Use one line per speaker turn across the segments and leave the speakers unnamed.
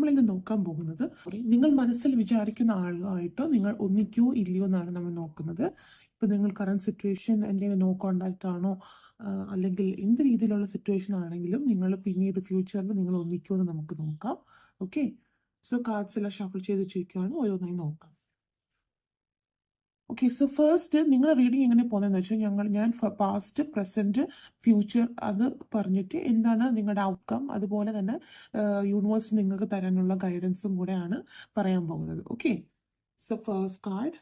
നമ്മളിന്ന് നോക്കാൻ പോകുന്നത് നിങ്ങൾ മനസ്സിൽ വിചാരിക്കുന്ന ആളുമായിട്ടോ നിങ്ങൾ ഒന്നിക്കോ ഇല്ലയോ എന്നാണ് നമ്മൾ നോക്കുന്നത്. ഇപ്പൊ നിങ്ങൾ കറണ്ട് സിറ്റുവേഷൻ എന്തെങ്കിലും നോ കോണ്ടാക്ട് ആണോ അല്ലെങ്കിൽ എന്ത് രീതിയിലുള്ള സിറ്റുവേഷൻ ആണെങ്കിലും നിങ്ങൾ പിന്നീട് ഫ്യൂച്ചറിൽ നിങ്ങൾ ഒന്നിക്കോ എന്ന് നമുക്ക് നോക്കാം. ഓക്കെ സോ കാർഡ്സ് എല്ലാം ഷഫിൾ ചെയ്ത് വെച്ചിരിക്കുകയാണ്. ഓരോന്നായി നോക്കാം. ഓക്കെ സോ ഫസ്റ്റ് നിങ്ങളുടെ റീഡിങ് എങ്ങനെ പോകുന്നതെന്ന് വെച്ചാൽ ഞങ്ങൾ ഞാൻ പാസ്റ്റ് പ്രസന്റ് ഫ്യൂച്ചർ അത് പറഞ്ഞിട്ട് എന്താണ് നിങ്ങളുടെ ഔട്ട്കം അതുപോലെ തന്നെ യൂണിവേഴ്സ് നിങ്ങൾക്ക് തരാനുള്ള ഗൈഡൻസും കൂടെയാണ് പറയാൻ പോകുന്നത്. Okay so first card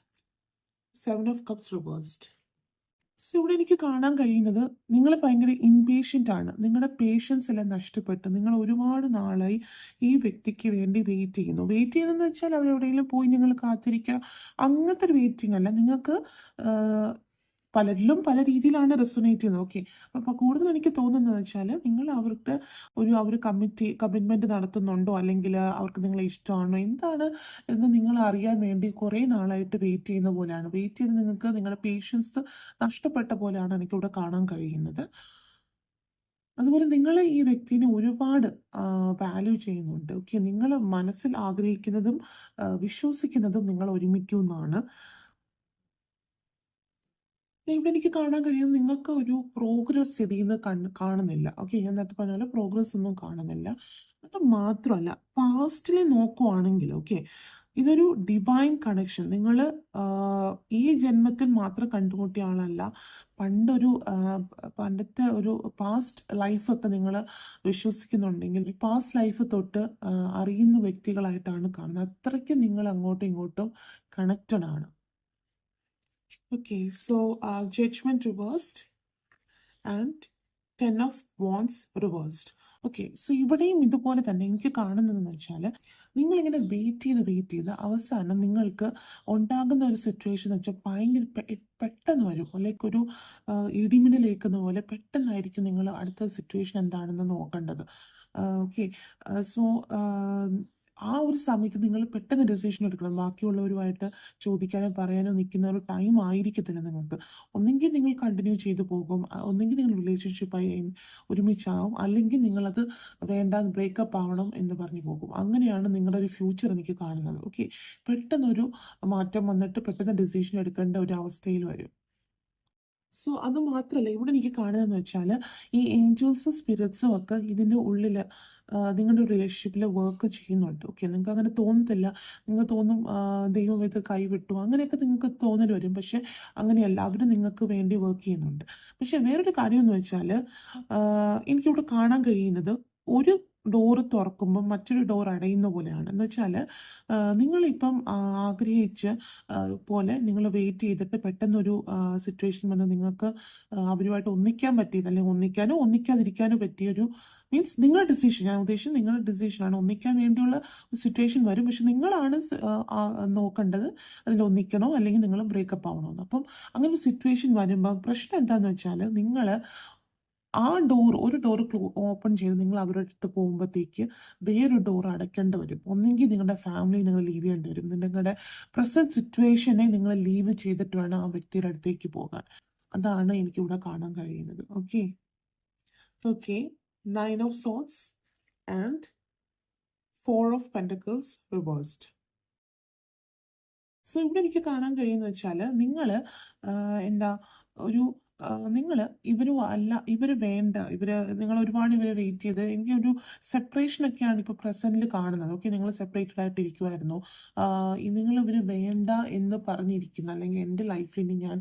seven of cups reversed so ഇവിടെ എനിക്ക് കാണാൻ കഴിയുന്നത് നിങ്ങൾ ഭയങ്കര ഇമ്പേഷ്യന്റ് ആണ്. നിങ്ങളുടെ പേഷ്യൻസ് എല്ലാം നഷ്ടപ്പെട്ട്. നിങ്ങൾ ഒരുപാട് നാളായി ഈ വ്യക്തിക്ക് വേണ്ടി വെയിറ്റ് ചെയ്യുന്നു. വെയിറ്റ് ചെയ്യുന്നതെന്ന് വെച്ചാൽ അവരെവിടെയെങ്കിലും പോയി നിങ്ങൾ കാത്തിരിക്കുക. അങ്ങനത്തെ ഒരു വെയിറ്റിംഗ് അല്ല. നിങ്ങൾക്ക് പലരിലും പല രീതിയിലാണ് റെസൊനേറ്റ് ചെയ്യുന്നത്. ഓക്കെ അപ്പോൾ കൂടുതൽ എനിക്ക് തോന്നുന്നത് വെച്ചാൽ നിങ്ങൾ അവർക്ക് ഒരു അവർ കമ്മിറ്റി കമ്മിറ്റ്മെന്റ് നടത്തുന്നുണ്ടോ? അല്ലെങ്കിൽ അവർക്ക് നിങ്ങളെ ഇഷ്ടമാണോ? എന്താണ് എന്ന് നിങ്ങൾ അറിയാൻ വേണ്ടി കുറേ നാളായിട്ട് വെയിറ്റ് ചെയ്യുന്ന പോലെയാണ്. വെയിറ്റ് ചെയ്ത് നിങ്ങൾക്ക് നിങ്ങളുടെ പേഷ്യൻസ് നഷ്ടപ്പെട്ട പോലെയാണ് എനിക്കിവിടെ കാണാൻ കഴിയുന്നത്. അതുപോലെ നിങ്ങൾ ഈ വ്യക്തിനെ ഒരുപാട് വാല്യൂ ചെയ്യുന്നുണ്ട്. ഓക്കെ നിങ്ങൾ മനസ്സിൽ ആഗ്രഹിക്കുന്നതും വിശ്വസിക്കുന്നതും നിങ്ങൾ ഒരുമിക്കുമെന്നാണ് എനിക്ക് കാണാൻ കഴിയുന്നത് നിങ്ങൾക്ക് ഒരു പ്രോഗ്രസ് ഇതിൽ നിന്ന് കാണുന്നില്ല. ഓക്കെ ഞാൻ നേരത്തെ പറഞ്ഞ പോലെ പ്രോഗ്രസ് ഒന്നും കാണുന്നില്ല. അത് മാത്രമല്ല പാസ്റ്റിൽ നോക്കുവാണെങ്കിൽ ഓക്കെ ഇതൊരു ഡിവൈൻ കണക്ഷൻ നിങ്ങൾ ഈ ജന്മത്തിൽ മാത്രം കണ്ടുമുട്ടിയ ആളല്ല. പണ്ടൊരു പണ്ടത്തെ ഒരു പാസ്റ്റ് ലൈഫൊക്കെ നിങ്ങൾ വിശ്വസിക്കുന്നുണ്ടെങ്കിൽ പാസ്റ്റ് ലൈഫ് തൊട്ട് അറിയുന്ന വ്യക്തികളായിട്ടാണ് കാണുന്നത്. അത്രയ്ക്ക് നിങ്ങൾ അങ്ങോട്ടും ഇങ്ങോട്ടും കണക്റ്റഡ് ആണ്. Okay, so uh, judgment reversed and ten of wands reversed. Okay so ഇവിടെയും ഇതുപോലെ തന്നെ എനിക്ക് കാണുന്നതെന്ന് വെച്ചാൽ നിങ്ങളിങ്ങനെ വെയിറ്റ് ചെയ്ത് വെയിറ്റ് ചെയ്ത് അവസാനം നിങ്ങൾക്ക് ഉണ്ടാകുന്ന ഒരു സിറ്റുവേഷൻ എന്ന് വെച്ചാൽ ഭയങ്കര പെട്ടെന്ന് വരും ലൈക്ക് ഒരു ഇടിമിന്നലേക്കുന്ന പോലെ പെട്ടെന്നായിരിക്കും നിങ്ങൾ അടുത്ത സിറ്റുവേഷൻ എന്താണെന്ന് നോക്കേണ്ടത് ഓക്കെ സോ ആ ഒരു സമയത്ത് നിങ്ങൾ പെട്ടെന്ന് ഡെസിഷൻ എടുക്കണം. ബാക്കിയുള്ളവരുമായിട്ട് ചോദിക്കാനോ പറയാനോ നിൽക്കുന്ന ഒരു ടൈം ആയിരിക്കത്തില്ല നിങ്ങൾക്ക്. ഒന്നെങ്കിൽ നിങ്ങൾ കണ്ടിന്യൂ ചെയ്തു പോകും. ഒന്നെങ്കിൽ നിങ്ങൾ റിലേഷൻഷിപ്പായി ഒരുമിച്ചാവും. അല്ലെങ്കിൽ നിങ്ങളത് വേണ്ട ബ്രേക്കപ്പ് ആവണം എന്ന് പറഞ്ഞു പോകും. അങ്ങനെയാണ് നിങ്ങളുടെ ഒരു ഫ്യൂച്ചർ എനിക്ക് കാണുന്നത്. ഓക്കെ പെട്ടെന്നൊരു മാറ്റം വന്നിട്ട് പെട്ടെന്ന് ഡെസിഷൻ എടുക്കേണ്ട ഒരു അവസ്ഥയിൽ വരും. സോ അത് മാത്രമല്ല ഇവിടെ എനിക്ക് കാണുന്നതെന്ന് വെച്ചാൽ ഈ ഏഞ്ചൽസും സ്പിരിറ്റ്സും ഒക്കെ ഇതിന്റെ ഉള്ളിൽ നിങ്ങളുടെ റിലേഷൻഷിപ്പിൽ വർക്ക് ചെയ്യുന്നുണ്ട്. ഓക്കെ നിങ്ങൾക്ക് അങ്ങനെ തോന്നത്തില്ല. നിങ്ങൾക്ക് തോന്നും ദൈവം ഇത് കൈവിട്ടു. അങ്ങനെയൊക്കെ നിങ്ങൾക്ക് തോന്നൽ വരും. പക്ഷെ അങ്ങനെയല്ല. അവർ നിങ്ങൾക്ക് വേണ്ടി വർക്ക് ചെയ്യുന്നുണ്ട്. പക്ഷെ വേറൊരു കാര്യം എന്ന് വെച്ചാൽ എനിക്കിവിടെ കാണാൻ കഴിയുന്നത് ഒരു ഡോറ് തുറക്കുമ്പോൾ മറ്റൊരു ഡോർ അടയുന്ന പോലെയാണ്. എന്ന് വെച്ചാൽ നിങ്ങളിപ്പം ആഗ്രഹിച്ച പോലെ നിങ്ങൾ വെയിറ്റ് ചെയ്തിട്ട് പെട്ടെന്നൊരു സിറ്റുവേഷൻ വന്ന് നിങ്ങൾക്ക് അവരുമായിട്ട് ഒന്നിക്കാൻ പറ്റിയത് അല്ലെങ്കിൽ ഒന്നിക്കാനോ ഒന്നിക്കാതിരിക്കാനോ പറ്റിയൊരു മീൻസ് നിങ്ങളുടെ ഡിസിഷൻ ഞാൻ ഉദ്ദേശിച്ചത് നിങ്ങളുടെ ഡിസിഷനാണ് ഒന്നിക്കാൻ വേണ്ടിയുള്ള സിറ്റുവേഷൻ വരും. പക്ഷെ നിങ്ങളാണ് നോക്കേണ്ടത് അതിൽ ഒന്നിക്കണോ അല്ലെങ്കിൽ നിങ്ങൾ ബ്രേക്കപ്പ് ആവണമെന്ന് അപ്പം അങ്ങനെ ഒരു സിറ്റുവേഷൻ വരുമ്പോൾ പ്രശ്നം എന്താണെന്ന് വെച്ചാൽ നിങ്ങൾ ആ ഡോർ ഒരു ഡോർ ഓപ്പൺ ചെയ്ത് നിങ്ങൾ അവരുടെ അടുത്ത് പോകുമ്പോഴത്തേക്ക് വേറൊരു ഡോർ അടയ്ക്കേണ്ടി വരും. ഒന്നെങ്കിൽ നിങ്ങളുടെ ഫാമിലി നിങ്ങൾ ലീവ് ചെയ്യേണ്ടി വരും. നിങ്ങളുടെ പ്രസന്റ് സിറ്റുവേഷനെ നിങ്ങൾ ലീവ് ചെയ്തിട്ട് വേണം ആ വ്യക്തിയുടെ അടുത്തേക്ക് പോകാൻ. അതാണ് എനിക്കിവിടെ കാണാൻ കഴിയുന്നത്. Okay okay nine of swords and four of pentacles reversed so ഇവിടെ എനിക്ക് കാണാൻ കഴിയുന്ന വെച്ചാൽ നിങ്ങൾ എന്താ ഒരു നിങ്ങൾ ഇവരും അല്ല ഇവർ വേണ്ട. ഇവർ നിങ്ങൾ ഒരുപാട് ഇവരെ വെയിറ്റ് ചെയ്ത് എനിക്ക് ഒരു സെപ്പറേഷൻ ഒക്കെയാണ് ഇപ്പോൾ പ്രസന്റിൽ കാണുന്നത്. ഓക്കെ നിങ്ങൾ സെപ്പറേറ്റഡ് ആയിട്ട് ഇരിക്കുമായിരുന്നു നിങ്ങൾ ഇവർ വേണ്ട എന്ന് പറഞ്ഞിരിക്കുന്നു. അല്ലെങ്കിൽ എന്റെ ലൈഫിൽ ഇനി ഞാൻ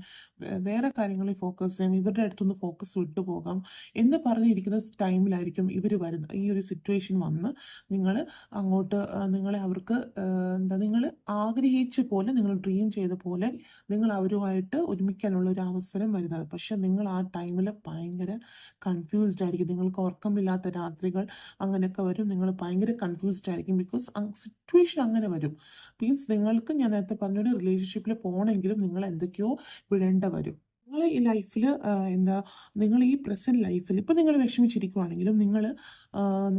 വേറെ കാര്യങ്ങളിൽ ഫോക്കസ് ചെയ്യാം. ഇവരുടെ അടുത്തൊന്ന് ഫോക്കസ് വിട്ടു പോകാം എന്ന് പറഞ്ഞിരിക്കുന്ന ടൈമിലായിരിക്കും ഇവർ വരുന്നത് ഈ ഒരു സിറ്റുവേഷൻ വന്ന് നിങ്ങൾ അങ്ങോട്ട് നിങ്ങളെ അവർക്ക് എന്താ നിങ്ങൾ ആഗ്രഹിച്ച പോലെ നിങ്ങൾ ഡ്രീം ചെയ്ത പോലെ നിങ്ങൾ അവരുമായിട്ട് ഒരുമിക്കാനുള്ള ഒരു അവസരം വരുന്നത്. പക്ഷെ നിങ്ങൾ ആ ടൈമിൽ ഭയങ്കര കൺഫ്യൂസ്ഡ് ആയിരിക്കും. നിങ്ങൾക്ക് ഉറക്കമില്ലാത്ത രാത്രികൾ അങ്ങനെയൊക്കെ വരും. നിങ്ങൾ ഭയങ്കര കൺഫ്യൂസ്ഡ് ആയിരിക്കും. ബിക്കോസ് സിറ്റുവേഷൻ അങ്ങനെ വരും. മീൻസ് നിങ്ങൾക്ക് ഞാൻ നേരത്തെ പറഞ്ഞൊരു റിലേഷൻഷിപ്പിൽ പോകണമെങ്കിലും നിങ്ങൾ എന്തൊക്കെയോ വിടേണ്ട വരും. നിങ്ങൾ ഈ ലൈഫിൽ എന്താ നിങ്ങൾ ഈ പ്രസന്റ് ലൈഫിൽ ഇപ്പം നിങ്ങൾ വിഷമിച്ചിരിക്കുവാണെങ്കിലും നിങ്ങൾ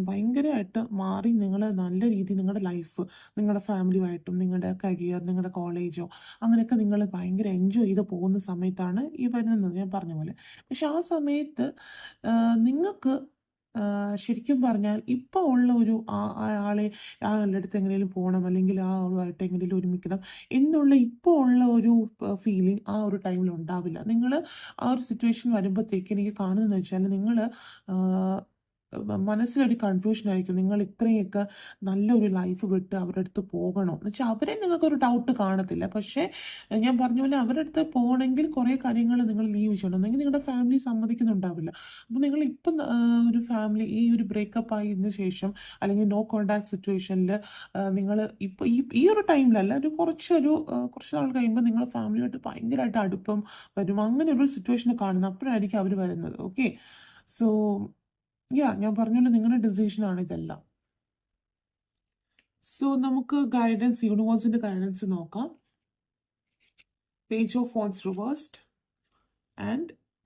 ഭയങ്കരമായിട്ട് മാറി നിങ്ങൾ നല്ല രീതിയിൽ നിങ്ങളുടെ ലൈഫ് നിങ്ങളുടെ ഫാമിലിയുമായിട്ടും നിങ്ങളുടെ കരിയർ നിങ്ങളുടെ കോളേജോ അങ്ങനെയൊക്കെ നിങ്ങൾ ഭയങ്കര എൻജോയ് ചെയ്ത് പോകുന്ന സമയത്താണ് ഈ വരുന്നത് ഞാൻ പറഞ്ഞ പോലെ. പക്ഷെ ആ സമയത്ത് നിങ്ങൾക്ക് ശരിക്കും പറഞ്ഞാൽ ഇപ്പോൾ ഉള്ള ഒരു ആ- ആളെ ആളുടെ അടുത്ത് എങ്ങനെയും പോകണം അല്ലെങ്കിൽ ആ ആളുമായിട്ട് എങ്ങനെയും ഒരുമിക്കണം എന്നുള്ള ഇപ്പോൾ ഉള്ള ഒരു ഫീലിംഗ് ആ ഒരു ടൈമിൽ ഉണ്ടാവില്ല. നിങ്ങൾ ആ ഒരു സിറ്റുവേഷൻ വരുമ്പോഴത്തേക്ക് എനിക്ക് കാണുന്നതെന്ന് വെച്ചാൽ നിങ്ങൾ മനസ്സിലൊരു കൺഫ്യൂഷൻ ആയിരിക്കും. നിങ്ങൾ ഇത്രയൊക്കെ നല്ലൊരു ലൈഫ് വിട്ട് അവരുടെ അടുത്ത് പോകണോ. എന്ന് വെച്ചാൽ അവരെ നിങ്ങൾക്കൊരു ഡൗട്ട് കാണത്തില്ല. പക്ഷേ ഞാൻ പറഞ്ഞ പോലെ അവരുടെ അടുത്ത് പോകണമെങ്കിൽ കുറേ കാര്യങ്ങൾ നിങ്ങൾ ലീവ് ചെയ്യണം അല്ലെങ്കിൽ നിങ്ങളുടെ ഫാമിലി സമ്മതിക്കുന്നുണ്ടാവില്ല. അപ്പോൾ നിങ്ങൾ ഇപ്പം ഒരു ഫാമിലി ഈ ഒരു ബ്രേക്കപ്പ് ആയതിന് ശേഷം അല്ലെങ്കിൽ നോ കോണ്ടാക്ട് സിറ്റുവേഷനിൽ നിങ്ങൾ ഇപ്പോൾ ഈ ഈ ഒരു ടൈമിലല്ല ഒരു കുറച്ചൊരു കുറച്ച് നാൾ കഴിയുമ്പോൾ നിങ്ങൾ ഫാമിലിയായിട്ട് ഭയങ്കരമായിട്ട് അടുപ്പം വരും. അങ്ങനെ ഒരു സിറ്റുവേഷൻ കാണുന്നത് അപ്പോഴായിരിക്കും അവർ വരുന്നത്. ഓക്കെ സോ യാ ഞാൻ പറഞ്ഞല്ലോ നിങ്ങളുടെ ഡിസിഷനാണ് ഇതെല്ലാം. സോ നമുക്ക് ഗൈഡൻസ് യൂണിവേഴ്സിന്റെ ഗൈഡൻസ് നോക്കാം. Page of phones reversed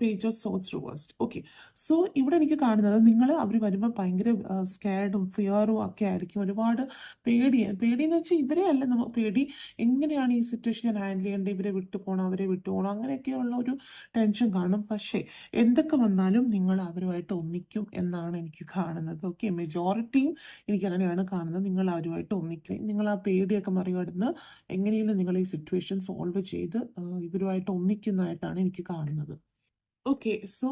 page of swords reversed okay so ഇവിടെ എനിക്ക് കാണുന്നത് നിങ്ങൾ അവർ വരുമ്പോൾ ഭയങ്കര സ്കാഡും ഫിയറും ഒക്കെ ആയിരിക്കും. ഒരുപാട് പേടി പേടി എന്ന് വെച്ചാൽ ഇവരെ അല്ല നമുക്ക് പേടി എങ്ങനെയാണ് ഈ സിറ്റുവേഷൻ ഞാൻ ഹാൻഡിൽ ചെയ്യേണ്ടത്? ഇവരെ വിട്ടു പോകണം അവരെ വിട്ടു പോകണം അങ്ങനെയൊക്കെയുള്ള ഒരു ടെൻഷൻ കാണും. പക്ഷേ എന്തൊക്കെ വന്നാലും നിങ്ങൾ അവരുമായിട്ട് ഒന്നിക്കും എന്നാണ് എനിക്ക് കാണുന്നത്. ഓക്കെ മെജോറിറ്റിയും എനിക്ക് അങ്ങനെയാണ് കാണുന്നത്. നിങ്ങൾ അവരുമായിട്ട് ഒന്നിക്കും. നിങ്ങൾ ആ പേടിയൊക്കെ മറികടന്ന് എങ്ങനെയെങ്കിലും നിങ്ങൾ ഈ സിറ്റുവേഷൻ സോൾവ് ചെയ്ത് ഇവരുമായിട്ട് ഒന്നിക്കുന്നതായിട്ടാണ് എനിക്ക് കാണുന്നത്. ഓക്കെ സോ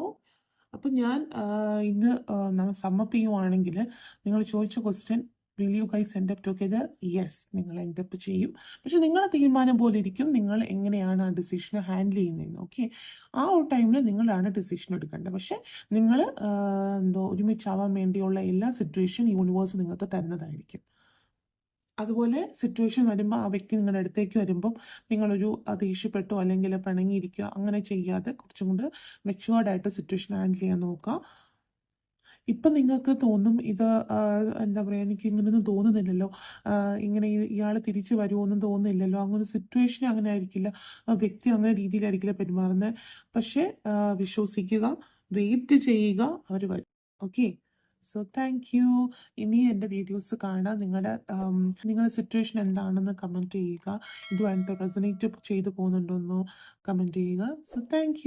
അപ്പം ഞാൻ ഇന്ന് നമ്മൾ സമ്മപ്പ് ചെയ്യുവാണെങ്കിൽ നിങ്ങൾ ചോദിച്ച question will you guys end up together yes നിങ്ങൾ എൻഡ് അപ്പ് ചെയ്യും. പക്ഷെ നിങ്ങളുടെ തീരുമാനം പോലെ ഇരിക്കും. നിങ്ങൾ എങ്ങനെയാണ് ആ ഡിസിഷനെ ഹാൻഡിൽ ചെയ്യുന്നതെന്ന് ഓക്കെ ആ ഒരു ടൈമിൽ നിങ്ങളാണ് ഡിസിഷൻ എടുക്കേണ്ടത്. പക്ഷെ നിങ്ങൾ എന്തോ ഒരുമിച്ചാവാൻ വേണ്ടിയുള്ള എല്ലാ സിറ്റുവേഷൻ യൂണിവേഴ്സ് നിങ്ങൾക്ക് തരുന്നതായിരിക്കും. അതുപോലെ സിറ്റുവേഷൻ വരുമ്പോൾ ആ വ്യക്തി നിങ്ങളുടെ അടുത്തേക്ക് വരുമ്പോൾ നിങ്ങളൊരു ദേഷ്യപ്പെട്ടോ അല്ലെങ്കിൽ പിണങ്ങിയിരിക്കുക അങ്ങനെ ചെയ്യാതെ കുറച്ചും കൂടെ മെച്ചുവേർഡായിട്ട് സിറ്റുവേഷൻ ഹാൻഡിൽ ചെയ്യാൻ നോക്കുക. ഇപ്പം നിങ്ങൾക്ക് തോന്നും ഇത് എന്താ പറയുക എനിക്ക് ഇങ്ങനെയൊന്നും തോന്നുന്നില്ലല്ലോ. ഇങ്ങനെ ഇയാൾ തിരിച്ചു വരുമോന്നും തോന്നുന്നില്ലല്ലോ. അങ്ങനെ സിറ്റുവേഷൻ അങ്ങനെ ആയിരിക്കില്ല. വ്യക്തി അങ്ങനെ രീതിയിലായിരിക്കില്ല പെരുമാറുന്നത്. പക്ഷേ വിശ്വസിക്കുക വെയിറ്റ് ചെയ്യുക അവർ വരും. ഓക്കെ സോ താങ്ക് യു ഇനി എന്റെ വീഡിയോസ് കാണാൻ നിങ്ങളുടെ നിങ്ങളുടെ സിറ്റുവേഷൻ എന്താണെന്ന് കമന്റ് ചെയ്യുക. ഇതുമായിട്ട് റെസനേറ്റ് ചെയ്തു പോകുന്നുണ്ടോ എന്ന് കമന്റ് ചെയ്യുക സോ താങ്ക്